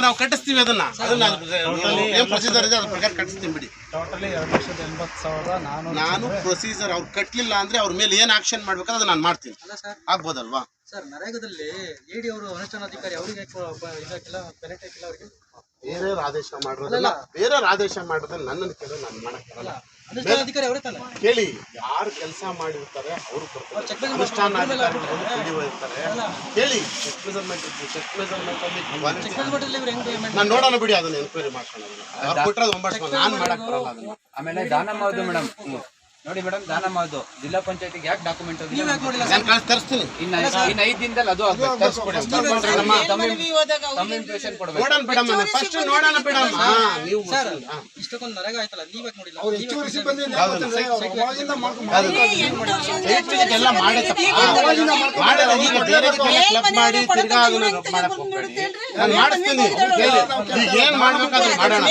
ಮಾಡ್ತೀವಿ ಕಟ್ಟಿಸ್ತೀವಿ ಅದನ್ನ. ಏನ್ ಪ್ರೊಸೀಜರ್ ಇದೆ ಅದ್ರ ಪ್ರಕಾರ ಕಟ್ಟಿಸ್ತೀನಿ ಬಿಡಿ. ಟೋಟಲಿ ಎರಡು ಲಕ್ಷದ ಎಂಬತ್ತು ಸಾವಿರದ ನಾನು ನಾನು ಪ್ರೊಸೀಜರ್ ಅವ್ರು ಕಟ್ಲಿಲ್ಲ ಅಂದ್ರೆ ಅವ್ರ ಮೇಲೆ ಏನ್ ಆಕ್ಷನ್ ಮಾಡ್ಬೇಕು ಅದನ್ನ ನಾನು ಮಾಡ್ತೀನಿ. ಅಲ್ಲ ಸರ್. ಆಗ್ಬೋದಲ್ವಾ? ಸರ್ ನರೇಗಾದಲ್ಲಿ ಎಡಿ ಅವರು ಅನುಷ್ಠಾನಾಧಿಕಾರಿ ಅವರಿಗೆ ಇದಾಕಿಲ್ಲ ಪೆನೆಟ್ ಹಾಕಿಲ್ಲ ಅವರಿಗೆ ಬೇರೆಯವ್ರ ಆದೇಶ ಮಾಡಿರೋದಲ್ಲ ಬೇರೆಯವ್ರ ಆದೇಶ ಮಾಡಿದ್ರೆ ನನ್ನನ್ನು ಕೇಳಿ ನಾನು ಮಾಡಕ್ಕಾಗಲ್ಲ. ಕೇಳಿ ಯಾರು ಕೆಲಸ ಮಾಡಿರ್ತಾರೆ ಅವರು ಬರ್ತಾರೆ ಅನುಷ್ಠಾನ ಅಧಿಕಾರಿಗಳು ಕೇಳಿ ಚೆಕ್ ಮೆಜರ್ಮೆಂಟ್ ಚೆಕ್ ಮೆಜರ್ಮೆಂಟ್ ಅಲ್ಲಿ ನಾನು ನೋಡೋಣ ಬಿಡಿ ಅದನ್ನ ಎನ್ಕ್ವೈರಿ ಮಾಡ್ಕೊಳ್ಳೋಣ. ಅವ್ರು ಕೊಟ್ಟರೆ ಒಂಬತ್ತು ನಾನು ಮಾಡಕ್ ಬರಲ್ಲ ಅದನ್ನ. ಆಮೇಲೆ ದಾನಮ್ಮದು ಮೇಡಮ್ ನೋಡಿ ಮೇಡಮ್ ದಾನಮ್ಮದು ಜಿಲ್ಲಾ ಪಂಚಾಯತಿಗೆ ಯಾಕೆ ಡಾಕ್ಯುಮೆಂಟ್ ಇನ್ನ ಐದ್ ದಿನದಲ್ಲಿ ಅದು. ಇಷ್ಟಕ್ಕೊಂದು ನರೇಗಾ ಆಯ್ತಲ್ಲ ನೀವ್ ಮಾಡಿದ ಏನ್ ಮಾಡ್ಬೇಕಾದ್ರೆ ಮಾಡೋಣ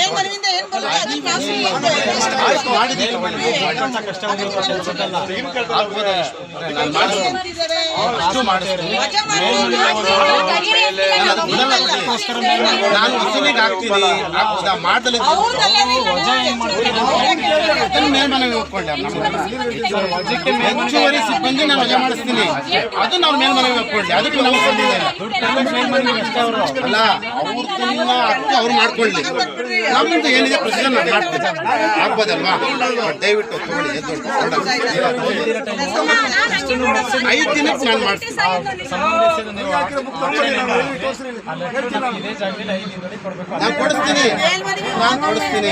ಮಾಡಿದ್ದೀನಿ ನಾನು ವಸೂಲಿಗೆ ಹಾಕ್ತೀನಿ ಒಪ್ಕೊಂಡೆ ಹೆಚ್ಚುವರಿ ಸಿಬ್ಬಂದಿ ನಾನು ವಜಾ ಮಾಡಿಸ್ತೀನಿ ಅದು ನಾವು ಮೇಲ್ಮನವಿ ಒಪ್ಕೊಂಡೆ ಅದಕ್ಕೆ ನಾವು ಅಲ್ಲ ಅವ್ರದನ್ನ ಹಕ್ಕು ಅವ್ರು ಮಾಡ್ಕೊಳ್ಳಿ ನಮ್ದು ಏನಿದೆ ಪ್ರೊಸೀಜರ್ ನಾನು ಮಾಡ್ತೀನಿ ಆಗ್ಬೋದಲ್ವಾ ದಯವಿಟ್ಟು ಒಪ್ಕೊಳ್ಳಿ. ಐದು ದಿನಕ್ಕೆ ನಾನು ನಾನು ಕೊಡಿಸ್ತೀನಿ. ನಾನು ಕೊಡಿಸ್ತೀನಿ.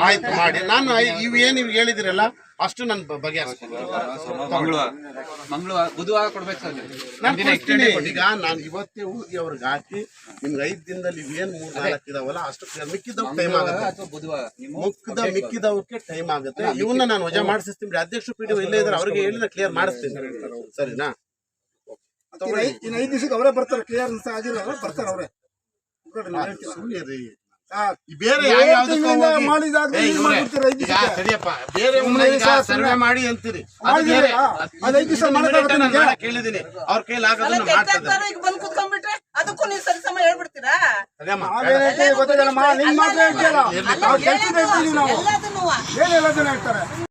ಆಯ್ತು. ಮಾಡಿ. ನಾನು ಇವ್ ಇವು ಏನು ನೀವು ಹೇಳಿದಿರಲ್ಲ? ಅಷ್ಟು ನನ್ನ ಬಗೆ ಬಗೆಹರಿಸ್ತೀನಿ ಮಂಗಳವಾರ ಮಂಗಳವಾರ ಬುಧವಾರ ಕೊಡ್ಬೇಕು ಸರ್. ನಾನು ಈಗ ನಾನು ಇವತ್ತೇ ಹೋಗಿ ಅವ್ರಿಗೆ ಹಾಕಿ ನಿಮ್ಗೆ ಐದು ದಿನದಲ್ಲಿ ಇವೇನು ಮೂರು ನಾಲ್ಕು ಇದಾವಲ್ಲ ಅಷ್ಟು ಮಿಕ್ಕಿದ ಮಿಕ್ಕಿದವ್ ಟೈಮ್ ಆಗುತ್ತೆ. ಅಥವಾ ಬುಧವಾರ ಮುಕ್ಕಿದ ಮಿಕ್ಕಿದವಕ್ಕೆ ಟೈಮ್ ಆಗುತ್ತೆ. ಇವನ್ನ ನಾನು ವಜಾ ಮಾಡಿಸ್ತೀನಿ ಅಧ್ಯಕ್ಷ ಪಿ ಡಿ ಇಲ್ಲೇ ಇದ್ರೆ ಅವ್ರಿಗೆ ಹೇಳಿದ್ರೆ ಕ್ಲಿಯರ್ ಮಾಡಿಸ್ತೀನಿ. ಸರಿನಾ? ಇನ್ನು ಐದು ದಿವಸಕ್ಕೆ ಅವರೇ ಬರ್ತಾರೆ. ಕ್ಲಿಯರೆನ್ಸ್ ಆಗಿರೋ ಅವ್ರು ಬರ್ತಾರೆ ಅವರೇ. ಸುಮ್ಮನೆ ರೀ. ಬೇರೆ ಸರ್ವೆ ಮಾಡಿ ಅಂತೀರಿ. ಹೇಳಿದ್ದೀನಿ. ಅವ್ರ ಕೈಲಿ ಆಗೋದನ್ನ ಮಾಡ್ತಾರೆ ಬಂದ್ ಕುತ್ಕೊಂಡ್ಬಿಟ್ರೆ ಅದಕ್ಕೂ ನೀವು ಸರಿ ಸಮ ಹೇಳ್ಬಿಡ್ತೀರಾ? ಎಲ್ಲದನ್ನೂ ಹೇಳ್ತಾರೆ.